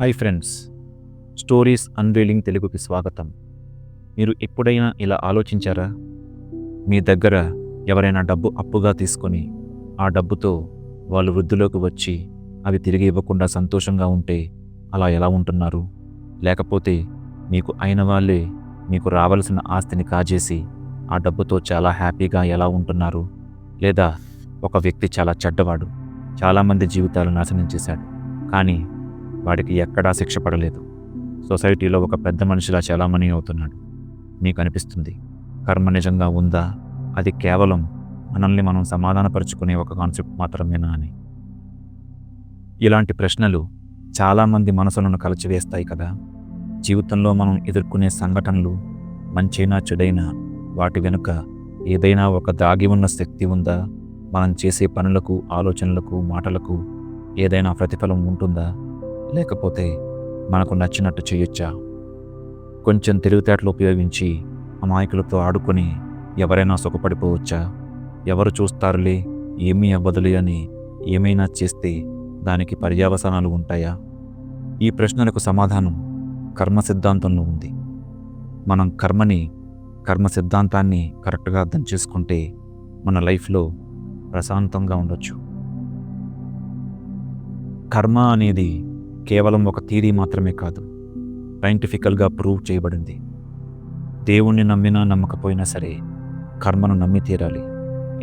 Hi friends. Stories unveiling తెలుగుకి స్వాగతం. మీరు ఎప్పుడైనా ఇలా ఆలోచించారా? మీ దగ్గర ఎవరైనా డబ్బు అప్పుగా తీసుకొని ఆ డబ్బుతో వాళ్ళు వృద్ధిలోకి వచ్చి అవి తిరిగి ఇవ్వకుండా సంతోషంగా ఉంటే అలా ఎలా ఉంటున్నారు? లేకపోతే మీకు అయిన వాళ్ళే మీకు రావలసిన ఆస్తిని కాజేసి ఆ డబ్బుతో చాలా హ్యాపీగా ఎలా ఉంటున్నారు? లేదా ఒక వ్యక్తి చాలా చెడ్డవాడు చాలామంది జీవితాలు నాశనం చేశాడు. కానీ వాడికి ఎక్కడా శిక్ష పడలేదు. సొసైటీలో ఒక పెద్ద మనిషిలా చలామణి అవుతున్నాడు. మీకు అనిపిస్తుంది కర్మ నిజంగా ఉందా? అది కేవలం మనల్ని మనం సమాధానపరుచుకునే ఒక కాన్సెప్ట్ మాత్రమేనా అని. ఇలాంటి ప్రశ్నలు చాలామంది మనసులను కలచివేస్తాయి కదా. జీవితంలో మనం ఎదుర్కొనే సంఘటనలు మంచైనా చెడైనా వాటి వెనుక ఏదైనా ఒక దాగి ఉన్న శక్తి ఉందా? మనం చేసే పనులకు ఆలోచనలకు మాటలకు ఏదైనా ప్రతిఫలం ఉంటుందా? లేకపోతే మనకు నచ్చినట్టు చేయొచ్చా? కొంచెం తెలివితేటలు ఉపయోగించి అమాయకులతో ఆడుకొని ఎవరైనా సుఖపడిపోవచ్చా? ఎవరు చూస్తారులే ఏమీ అవ్వదులే అని ఏమైనా చేస్తే దానికి పర్యావసానాలు ఉంటాయా? ఈ ప్రశ్నలకు సమాధానం కర్మ సిద్ధాంతంలో ఉంది. మనం కర్మని కర్మ సిద్ధాంతాన్ని కరెక్ట్గా అర్థం చేసుకుంటే మన లైఫ్లో ప్రశాంతంగా ఉండొచ్చు. కర్మ అనేది కేవలం ఒక థీరీ మాత్రమే కాదు సైంటిఫికల్గా ప్రూవ్ చేయబడింది. దేవుణ్ణి నమ్మినా నమ్మకపోయినా సరే కర్మను నమ్మి తీరాలి.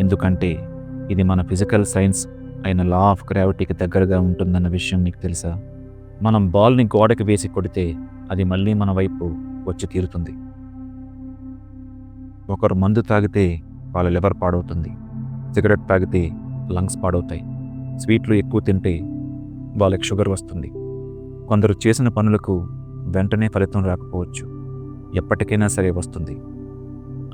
ఎందుకంటే ఇది మన ఫిజికల్ సైన్స్ అయిన లా ఆఫ్ గ్రావిటీకి దగ్గరగా ఉంటుందన్న విషయం నీకు తెలుసా? మనం బాల్ని గోడకి వేసి కొడితే అది మళ్ళీ మన వైపు వచ్చి తీరుతుంది. ఒకరు మందు తాగితే వాళ్ళ లివర్ పాడవుతుంది. సిగరెట్ తాగితే లంగ్స్ పాడవుతాయి. స్వీట్లు ఎక్కువ తింటే వాళ్ళకి షుగర్ వస్తుంది. కొందరు చేసిన పనులకు వెంటనే ఫలితం రాకపోవచ్చు. ఎప్పటికైనా సరే వస్తుంది.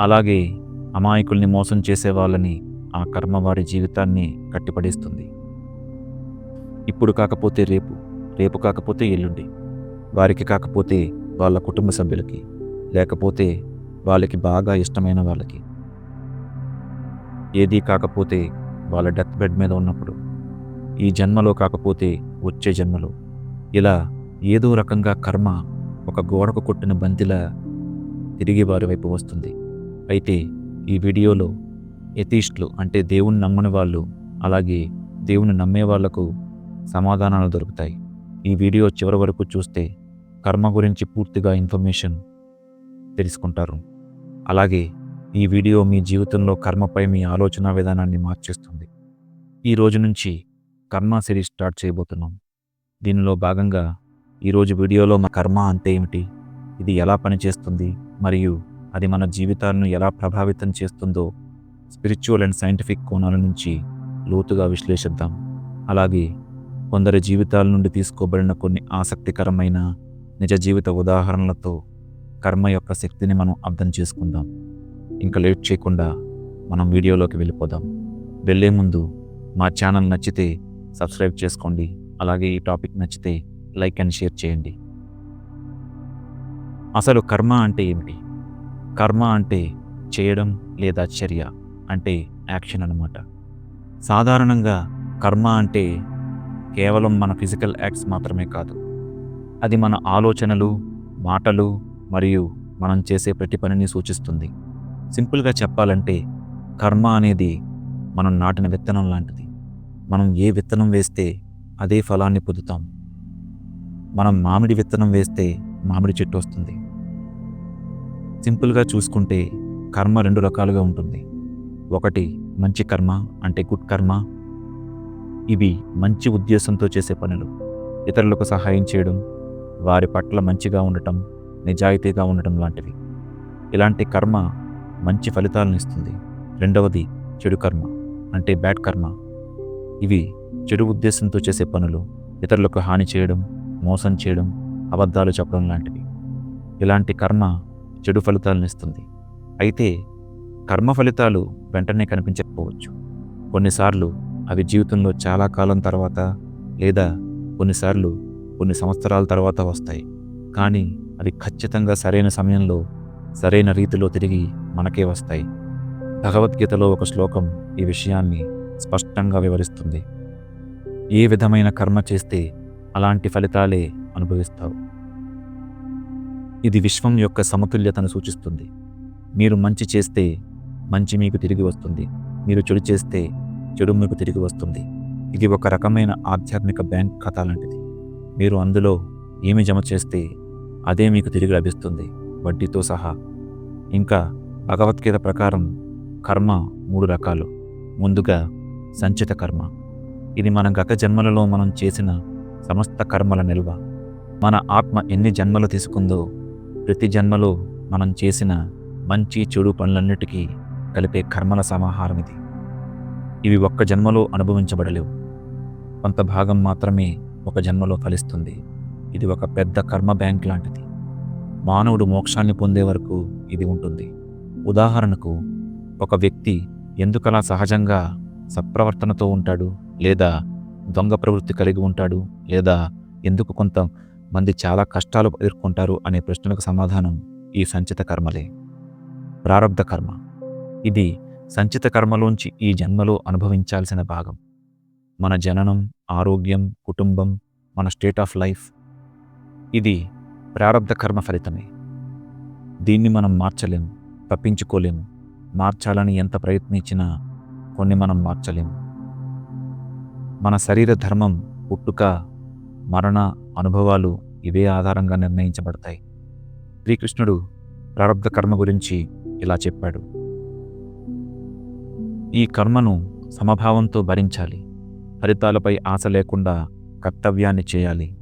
అలాగే అమాయకుల్ని మోసం చేసే వాళ్ళని ఆ కర్మ వారి జీవితాన్ని కట్టిపడేస్తుంది. ఇప్పుడు కాకపోతే రేపు రేపు కాకపోతే ఎల్లుండి వారికి కాకపోతే వాళ్ళ కుటుంబ సభ్యులకి లేకపోతే వాళ్ళకి బాగా ఇష్టమైన వాళ్ళకి. ఏదీ కాకపోతే వాళ్ళ డెత్ బెడ్ మీద ఉన్నప్పుడు ఈ జన్మలో కాకపోతే వచ్చే జన్మలో ఇలా ఏదో రకంగా కర్మ ఒక గోడకు కొట్టిన బంతిలా తిరిగి వారి వైపు వస్తుంది. అయితే ఈ వీడియోలో యతీష్లు అంటే దేవుని నమ్మని వాళ్ళు అలాగే దేవుని నమ్మే వాళ్ళకు సమాధానాలు దొరుకుతాయి. ఈ వీడియో చివరి వరకు చూస్తే కర్మ గురించి పూర్తిగా ఇన్ఫర్మేషన్ తెలుసుకుంటారు. అలాగే ఈ వీడియో మీ జీవితంలో కర్మపై మీ ఆలోచన విధానాన్ని మార్చేస్తుంది. ఈ రోజు నుంచి కర్మ సిరీస్ స్టార్ట్ చేయబోతున్నాం. దీనిలో భాగంగా ఈరోజు వీడియోలో మా కర్మ అంటే ఏమిటి? ఇది ఎలా పనిచేస్తుంది? మరియు అది మన జీవితాలను ఎలా ప్రభావితం చేస్తుందో స్పిరిచువల్ అండ్ సైంటిఫిక్ కోణాల నుంచి లోతుగా విశ్లేషిద్దాం. అలాగే కొందరి జీవితాల నుండి తీసుకోబడిన కొన్ని ఆసక్తికరమైన నిజ జీవిత ఉదాహరణలతో కర్మ యొక్క శక్తిని మనం అర్థం చేసుకుందాం. ఇంకా లేట్ చేయకుండా మనం వీడియోలోకి వెళ్ళిపోదాం. వెళ్ళే ముందు మా ఛానల్ నచ్చితే సబ్స్క్రైబ్ చేసుకోండి. అలాగే ఈ టాపిక్ నచ్చితే లైక్ అండ్ షేర్ చేయండి. అసలు కర్మ అంటే ఏమిటి? కర్మ అంటే చేయడం లేదా చర్య అంటే యాక్షన్ అన్నమాట. సాధారణంగా కర్మ అంటే కేవలం మన ఫిజికల్ యాక్ట్స్ మాత్రమే కాదు. అది మన ఆలోచనలు మాటలు మరియు మనం చేసే ప్రతి పనిని సూచిస్తుంది. సింపుల్గా చెప్పాలంటే కర్మ అనేది మనం నాటిన విత్తనం లాంటిది. మనం ఏ విత్తనం వేస్తే అదే ఫలాన్ని పొందుతాం. మనం మామిడి విత్తనం వేస్తే మామిడి చెట్టు వస్తుంది. సింపుల్గా చూసుకుంటే కర్మ రెండు రకాలుగా ఉంటుంది. ఒకటి మంచి కర్మ అంటే గుడ్ కర్మ. ఇవి మంచి ఉద్దేశంతో చేసే పనులు. ఇతరులకు సహాయం చేయడం వారి పట్ల మంచిగా ఉండటం నిజాయితీగా ఉండటం లాంటివి. ఇలాంటి కర్మ మంచి ఫలితాలను ఇస్తుంది. రెండవది చెడు కర్మ అంటే బ్యాడ్ కర్మ. ఇవి చెడు ఉద్దేశంతో చేసే పనులు ఇతరులకు హాని చేయడం మోసం చేయడం అబద్ధాలు చెప్పడం లాంటివి. ఇలాంటి కర్మ చెడు ఫలితాలను ఇస్తుంది. అయితే కర్మ ఫలితాలు వెంటనే కనిపించకపోవచ్చు. కొన్నిసార్లు అవి జీవితంలో చాలా కాలం తర్వాత లేదా కొన్నిసార్లు కొన్ని సంవత్సరాల తర్వాత వస్తాయి. కానీ అవి ఖచ్చితంగా సరైన సమయంలో సరైన రీతిలో తిరిగి మనకే వస్తాయి. భగవద్గీతలో ఒక శ్లోకం ఈ విషయాన్ని స్పష్టంగా వివరిస్తుంది. ఏ విధమైన కర్మ చేస్తే అలాంటి ఫలితాలే అనుభవిస్తావు. ఇది విశ్వం యొక్క సమతుల్యతను సూచిస్తుంది. మీరు మంచి చేస్తే మంచి మీకు తిరిగి వస్తుంది. మీరు చెడు చేస్తే చెడు మీకు తిరిగి వస్తుంది. ఇది ఒక రకమైన ఆధ్యాత్మిక బ్యాంక్ ఖాతా లాంటిది. మీరు అందులో ఏమి జమ చేస్తే అదే మీకు తిరిగి లభిస్తుంది. వడ్డీతో సహా. ఇంకా భగవద్గీత ప్రకారం కర్మ మూడు రకాలు. ముందుగా సంచిత కర్మ. ఇది మన గత జన్మలలో మనం చేసిన సమస్త కర్మల నిల్వ. మన ఆత్మ ఎన్ని జన్మలు తీసుకుందో ప్రతి జన్మలో మనం చేసిన మంచి చెడు పనులన్నిటికీ కలిపే కర్మల సమాహారం ఇది. ఇవి ఒక్క జన్మలో అనుభవించబడలేవు. కొంత భాగం మాత్రమే ఒక జన్మలో ఫలిస్తుంది. ఇది ఒక పెద్ద కర్మ బ్యాంక్ లాంటిది. మానవుడు మోక్షాన్ని పొందే వరకు ఇది ఉంటుంది. ఉదాహరణకు ఒక వ్యక్తి ఎందుకలా సహజంగా సత్ప్రవర్తనతో ఉంటాడు? లేదా దొంగ ప్రవృత్తి కలిగి ఉంటాడు లేదా ఎందుకు కొంత మంది చాలా కష్టాలు ఎదుర్కొంటారు అనే ప్రశ్నలకు సమాధానం ఈ సంచిత కర్మలే. ప్రారబ్ధ కర్మ. ఇది సంచిత కర్మలోంచి ఈ జన్మలో అనుభవించాల్సిన భాగం. మన జననం ఆరోగ్యం కుటుంబం మన స్టేట్ ఆఫ్ లైఫ్. ఇది ప్రారబ్ధ కర్మ ఫలితమే. దీన్ని మనం మార్చలేం తప్పించుకోలేము మార్చాలని ఎంత ప్రయత్నించినా కొన్ని మనం మార్చలేము మన శరీర ధర్మం పుట్టుక మరణ అనుభవాలు ఇవే ఆధారంగా నిర్ణయించబడతాయి. శ్రీకృష్ణుడు ప్రారంభ కర్మ గురించి ఇలా చెప్పాడు. ఈ కర్మను సమభావంతో భరించాలి. ఫలితాలపై ఆశ లేకుండా కర్తవ్యాన్ని చేయాలి.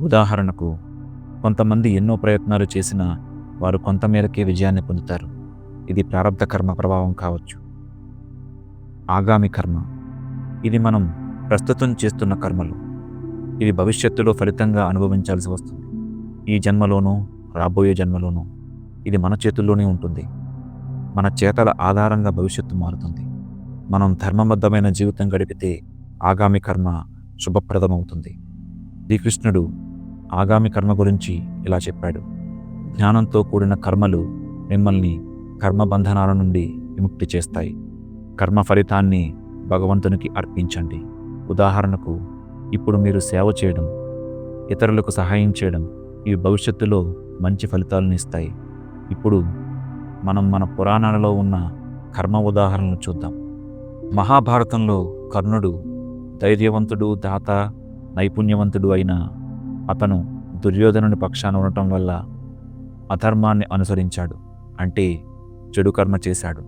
ఉదాహరణకు కొంతమంది ఎన్నో ప్రయత్నాలు చేసినా వారు కొంతమేరకే విజయాన్ని పొందుతారు. ఇది ప్రారంభ కర్మ ప్రభావం కావచ్చు. ఆగామి కర్మ. ఇది మనం ప్రస్తుతం చేస్తున్న కర్మలు. ఇవి భవిష్యత్తులో ఫలితంగా అనుభవించాల్సి వస్తుంది. ఈ జన్మలోనూ రాబోయే జన్మలోనూ ఇది మన చేతుల్లోనే ఉంటుంది. మన చేతల ఆధారంగా భవిష్యత్తు మారుతుంది. మనం ధర్మబద్ధమైన జీవితం గడిపితే ఆగామి కర్మ శుభప్రదమవుతుంది. శ్రీకృష్ణుడు ఆగామి కర్మ గురించి ఇలా చెప్పాడు. జ్ఞానంతో కూడిన కర్మలు మిమ్మల్ని కర్మబంధనాల నుండి విముక్తి చేస్తాయి. కర్మ ఫలితాన్ని భగవంతునికి అర్పించండి. ఉదాహరణకు ఇప్పుడు మీరు సేవ చేయడం ఇతరులకు సహాయం చేయడం ఇవి భవిష్యత్తులో మంచి ఫలితాలను ఇస్తాయి. ఇప్పుడు మనం మన పురాణాలలో ఉన్న కర్మ ఉదాహరణలు చూద్దాం. మహాభారతంలో కర్ణుడు ధైర్యవంతుడు దాత నైపుణ్యవంతుడు అయిన అతను దుర్యోధనుని పక్షాన ఉండటం వల్ల అధర్మాన్ని అనుసరించాడు. అంటే చెడు కర్మ చేశాడు.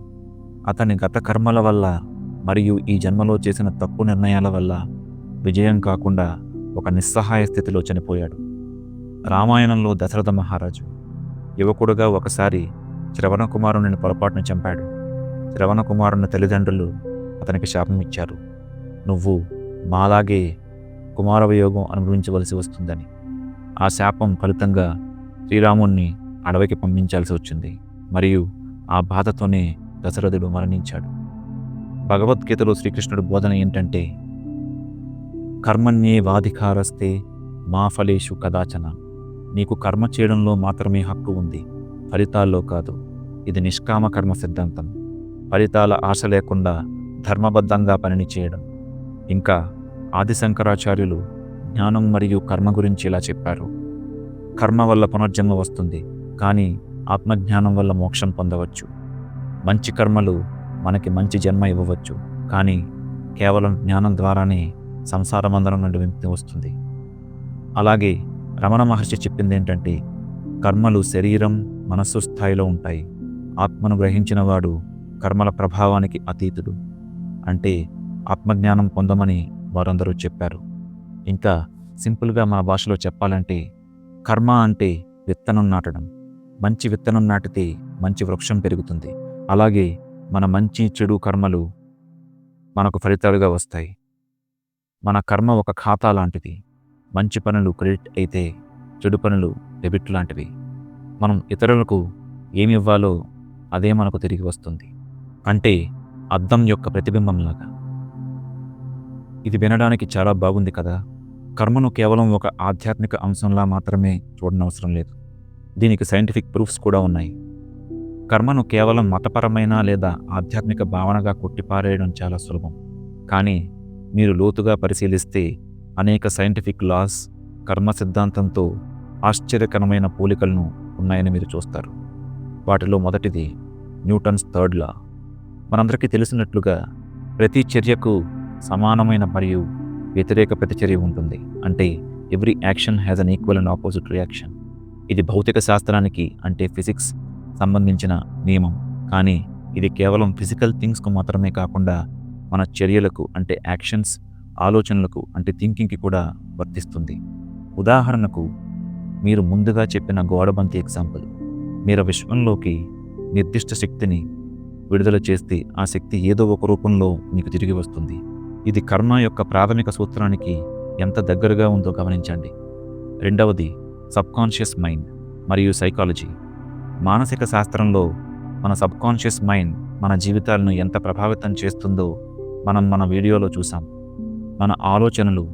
అతని గత కర్మల వల్ల మరియు ఈ జన్మలో చేసిన తప్పు నిర్ణయాల వల్ల విజయం కాకుండా ఒక నిస్సహాయ స్థితిలో చనిపోయాడు. రామాయణంలో దశరథ మహారాజు యువకుడుగా ఒకసారి శ్రవణకుమారుని పొరపాటును చంపాడు. శ్రవణకుమారుని తల్లిదండ్రులు అతనికి శాపం ఇచ్చారు నువ్వు మాలాగే కుమారవియోగం అనుభవించవలసి వస్తుందని. ఆ శాపం ఫలితంగా శ్రీరాముణ్ణి అడవికి పంపించాల్సి వచ్చింది. మరియు ఆ బాధతోనే దశరథుడు మరణించాడు. భగవద్గీతలో శ్రీకృష్ణుడు బోధన ఏంటంటే కర్మణ్యే వాధికారస్తే మా ఫలేషు కదాచన. నీకు కర్మ చేయడంలో మాత్రమే హక్కు ఉంది. ఫలితాల్లో కాదు. ఇది నిష్కామ కర్మ సిద్ధాంతం. ఫలితాల ఆశ లేకుండా ధర్మబద్ధంగా పనిని చేయడం. ఇంకా ఆదిశంకరాచార్యులు జ్ఞానం మరియు కర్మ గురించి ఇలా చెప్పారు. కర్మ వల్ల పునర్జన్మ వస్తుంది కానీ ఆత్మజ్ఞానం వల్ల మోక్షం పొందవచ్చు. మంచి కర్మలు మనకి మంచి జన్మ ఇవ్వవచ్చు. కానీ కేవలం జ్ఞానం ద్వారానే సంసారమందరం నుండి విముక్తి వస్తుంది. అలాగే రమణ మహర్షి చెప్పింది ఏంటంటే కర్మలు శరీరం మనస్సు స్థాయిలో ఉంటాయి. ఆత్మను గ్రహించిన వాడు కర్మల ప్రభావానికి అతీతుడు. అంటే ఆత్మజ్ఞానం పొందమని వారందరూ చెప్పారు. ఇంకా సింపుల్గా మా భాషలో చెప్పాలంటే కర్మ అంటే విత్తనం నాటడం. మంచి విత్తనం నాటితే మంచి వృక్షం పెరుగుతుంది. అలాగే మన మంచి చెడు కర్మలు మనకు ఫలితాలుగా వస్తాయి. మన కర్మ ఒక ఖాతా లాంటిది. మంచి పనులు క్రెడిట్ అయితే చెడు పనులు డెబిట్ లాంటివి. మనం ఇతరులకు ఏమి ఇవ్వాలో అదే మనకు తిరిగి వస్తుంది. అంటే అద్దం యొక్క ప్రతిబింబంలాగా ఇది వినడానికి చాలా బాగుంది కదా. కర్మను కేవలం ఒక ఆధ్యాత్మిక అంశంలా మాత్రమే చూడనవసరం లేదు. దీనికి సైంటిఫిక్ ప్రూఫ్స్ కూడా ఉన్నాయి. కర్మను కేవలం మతపరమైన లేదా ఆధ్యాత్మిక భావనగా కొట్టిపారేయడం చాలా సులభం. కానీ మీరు లోతుగా పరిశీలిస్తే అనేక సైంటిఫిక్ లాస్ కర్మ సిద్ధాంతంతో ఆశ్చర్యకరమైన పోలికలను ఉన్నాయని మీరు చూస్తారు. వాటిలో మొదటిది న్యూటన్స్ థర్డ్ లా. మనందరికీ తెలిసినట్లుగా ప్రతి చర్యకు సమానమైన మరియు వ్యతిరేక ప్రతిచర్య ఉంటుంది. అంటే every action has an equal and opposite reaction. ఇది భౌతిక శాస్త్రానికి అంటే ఫిజిక్స్ సంబంధించిన నియమం. కానీ ఇది కేవలం ఫిజికల్ థింగ్స్కు మాత్రమే కాకుండా మన చర్యలకు అంటే యాక్షన్స్ ఆలోచనలకు అంటే థింకింగ్కి కూడా వర్తిస్తుంది. ఉదాహరణకు మీరు ముందుగా చెప్పిన గోడబంతి ఎగ్జాంపుల్. మీరు విశ్వంలోకి నిర్దిష్ట శక్తిని విడుదల చేస్తే ఆ శక్తి ఏదో ఒక రూపంలో మీకు తిరిగి వస్తుంది. ఇది కర్మ యొక్క ప్రాథమిక సూత్రానికి ఎంత దగ్గరగా ఉందో గమనించండి. రెండవది సబ్కాన్షియస్ మైండ్ మరియు సైకాలజీ. మానసిక శాస్త్రంలో మన సబ్కాన్షియస్ మైండ్ మన జీవితాలను ఎంత ప్రభావితం చేస్తుందో మనం మన వీడియోలో చూసాం. మన ఆలోచనలు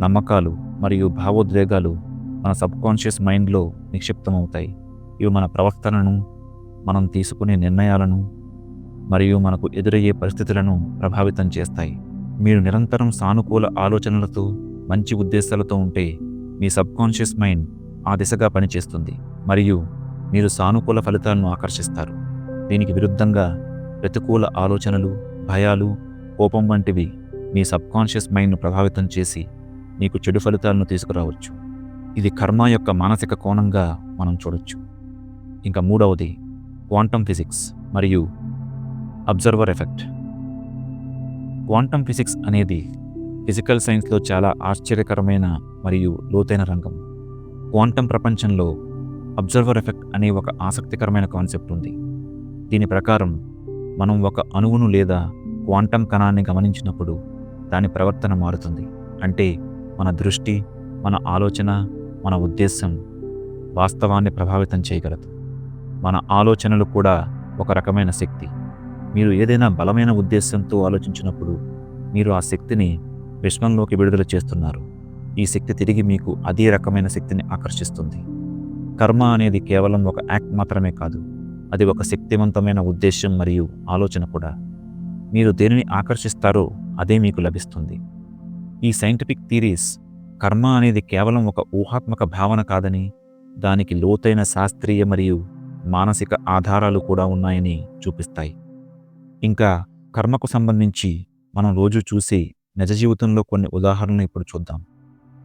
నమ్మకాలు మరియు భావోద్వేగాలు మన సబ్కాన్షియస్ మైండ్లో నిక్షిప్తమవుతాయి. ఇవి మన ప్రవర్తనను మనం తీసుకునే నిర్ణయాలను మరియు మనకు ఎదురయ్యే పరిస్థితులను ప్రభావితం చేస్తాయి. మీరు నిరంతరం సానుకూల ఆలోచనలతో మంచి ఉద్దేశాలతో ఉంటే మీ సబ్కాన్షియస్ మైండ్ ఆ దిశగా పనిచేస్తుంది. మరియు మీరు సానుకూల ఫలితాలను ఆకర్షిస్తారు. దీనికి విరుద్ధంగా ప్రతికూల ఆలోచనలు భయాలు కోపం వంటివి మీ సబ్కాన్షియస్ మైండ్ను ప్రభావితం చేసి మీకు చెడు ఫలితాలను తీసుకురావచ్చు. ఇది కర్మ యొక్క మానసిక కోణంగా మనం చూడొచ్చు. ఇంకా మూడవది క్వాంటమ్ ఫిజిక్స్ మరియు అబ్జర్వర్ ఎఫెక్ట్. క్వాంటమ్ ఫిజిక్స్ అనేది ఫిజికల్ సైన్స్లో చాలా ఆశ్చర్యకరమైన మరియు లోతైన రంగం. క్వాంటమ్ ప్రపంచంలో అబ్జర్వర్ ఎఫెక్ట్ అనే ఒక ఆసక్తికరమైన కాన్సెప్ట్ ఉంది. దీని ప్రకారం మనం ఒక అణువును లేదా క్వాంటం కణాన్ని గమనించినప్పుడు దాని ప్రవర్తన మారుతుంది. అంటే మన దృష్టి మన ఆలోచన మన ఉద్దేశం వాస్తవాన్ని ప్రభావితం చేయగలదు. మన ఆలోచనలు కూడా ఒక రకమైన శక్తి. మీరు ఏదైనా బలమైన ఉద్దేశంతో ఆలోచించినప్పుడు మీరు ఆ శక్తిని విశ్వంలోకి విడుదల చేస్తున్నారు. ఈ శక్తి తిరిగి మీకు అదే రకమైన శక్తిని ఆకర్షిస్తుంది. కర్మ అనేది కేవలం ఒక యాక్ట్ మాత్రమే కాదు. అది ఒక శక్తివంతమైన ఉద్దేశం మరియు ఆలోచన కూడా. మీరు దేనిని ఆకర్షిస్తారో అదే మీకు లభిస్తుంది. ఈ సైంటిఫిక్ థీరీస్ కర్మ అనేది కేవలం ఒక ఊహాత్మక భావన కాదని దానికి లోతైన శాస్త్రీయ మరియు మానసిక ఆధారాలు కూడా ఉన్నాయని చూపిస్తాయి. ఇంకా కర్మకు సంబంధించి మనం రోజు చూసి నిజ జీవితంలో కొన్ని ఉదాహరణలు ఇప్పుడు చూద్దాం.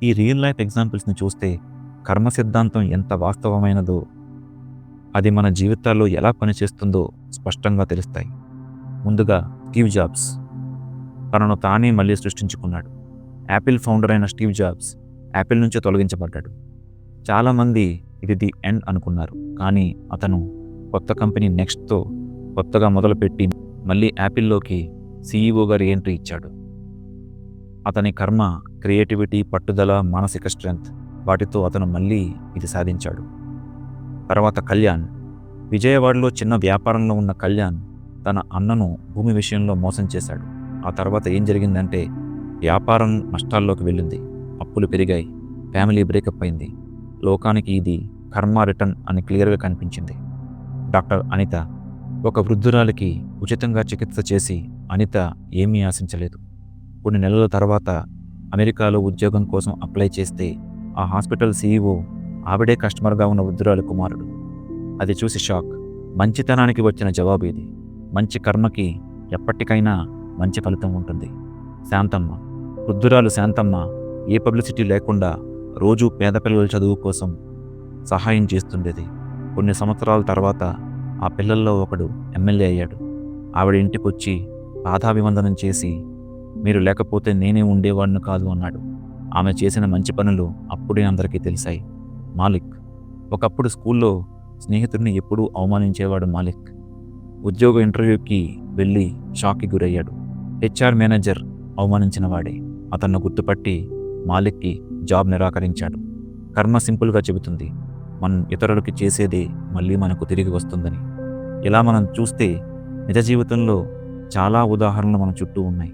ఈ రియల్ లైఫ్ ఎగ్జాంపుల్స్ని చూస్తే కర్మ సిద్ధాంతం ఎంత వాస్తవమైనదో అది మన జీవితాల్లో ఎలా పనిచేస్తుందో స్పష్టంగా తెలుస్తాయి. ముందుగా స్టీవ్ జాబ్స్. తనను తానే మళ్ళీ సృష్టించుకున్నాడు. యాపిల్ ఫౌండర్ అయిన స్టీవ్ జాబ్స్ యాపిల్ నుంచి తొలగించబడ్డాడు. చాలామంది ఇది ది ఎండ్ అనుకున్నారు. కానీ అతను కొత్త కంపెనీ నెక్స్ట్తో కొత్తగా మొదలుపెట్టి మళ్ళీ యాపిల్లోకి సీఈఓ గారి ఎంట్రీ ఇచ్చాడు. అతని కర్మ క్రియేటివిటీ పట్టుదల మానసిక స్ట్రెంగ్త్ వాటితో అతను మళ్ళీ ఇది సాధించాడు. తర్వాత కళ్యాణ్ విజయవాడలో చిన్న వ్యాపారంలో ఉన్న కళ్యాణ్ తన అన్నను భూమి విషయంలో మోసం చేశాడు. ఆ తర్వాత ఏం జరిగిందంటే వ్యాపారం నష్టాల్లోకి వెళ్ళింది. అప్పులు పెరిగాయి. ఫ్యామిలీ బ్రేకప్ అయింది. లోకానికి ఇది కర్మ రిటర్న్ అని క్లియర్గా కనిపించింది. డాక్టర్ అనిత ఒక వృద్ధురాలికి ఉచితంగా చికిత్స చేసి అనిత ఏమీ ఆశించలేదు. కొన్ని నెలల తర్వాత అమెరికాలో ఉద్యోగం కోసం అప్లై చేస్తే ఆ హాస్పిటల్ సీఈఓ ఆవిడే కస్టమర్గా ఉన్న వృద్ధురాలు కుమారుడు. అది చూసి షాక్. మంచితనానికి వచ్చిన జవాబు ఇది. మంచి కర్మకి ఎప్పటికైనా మంచి ఫలితం ఉంటుంది. శాంతమ్మ. వృద్ధురాలు శాంతమ్మ ఏ పబ్లిసిటీ లేకుండా రోజూ పేద పిల్లల చదువు కోసం సహాయం చేస్తుండేది. కొన్ని సంవత్సరాల తర్వాత ఆ పిల్లల్లో ఒకడు ఎమ్మెల్యే అయ్యాడు. ఆవిడ ఇంటికొచ్చి పాదాభివందనం చేసి మీరు లేకపోతే నేనే ఉండేవాడిని కాదు అన్నాడు. ఆమె చేసిన మంచి పనులు అప్పుడే అందరికీ తెలిసాయి. మాలిక్. ఒకప్పుడు స్కూల్లో స్నేహితుడిని ఎప్పుడూ అవమానించేవాడు మాలిక్. ఉద్యోగ ఇంటర్వ్యూకి వెళ్ళి షాక్కి గురయ్యాడు. హెచ్ఆర్ మేనేజర్ అవమానించిన వాడే. అతన్ను గుర్తుపట్టి మాలిక్కి జాబ్ నిరాకరించాడు. కర్మ సింపుల్గా చెబుతుంది. మనం ఇతరులకి చేసేదే మళ్ళీ మనకు తిరిగి వస్తుందని. ఇలా మనం చూస్తే నిజ జీవితంలో చాలా ఉదాహరణలు మన చుట్టూ ఉన్నాయి.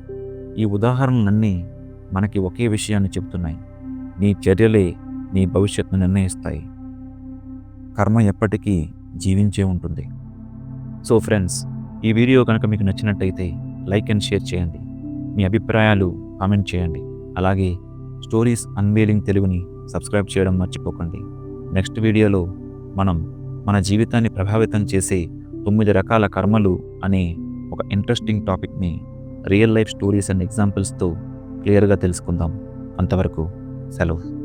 ఈ ఉదాహరణలన్నీ మనకి ఒకే విషయాన్ని చెబుతున్నాయి నీ చర్యలే నీ భవిష్యత్తును నిర్ణయిస్తాయి. కర్మ ఎప్పటికీ జీవించే ఉంటుంది. సో ఫ్రెండ్స్ ఈ వీడియో కనుక మీకు నచ్చినట్టయితే లైక్ అండ్ షేర్ చేయండి. మీ అభిప్రాయాలు కామెంట్ చేయండి. అలాగే స్టోరీస్ అన్వేలింగ్ తెలుగుని సబ్స్క్రైబ్ చేయడం మర్చిపోకండి. నెక్స్ట్ వీడియోలో మనం మన జీవితాన్ని ప్రభావితం చేసే తొమ్మిది రకాల కర్మలు అనే ఒక ఇంట్రెస్టింగ్ టాపిక్ని రియల్ లైఫ్ స్టోరీస్ అండ్ ఎగ్జాంపుల్స్తో క్లియర్గా తెలుసుకుందాం. అంతవరకు సెలవు.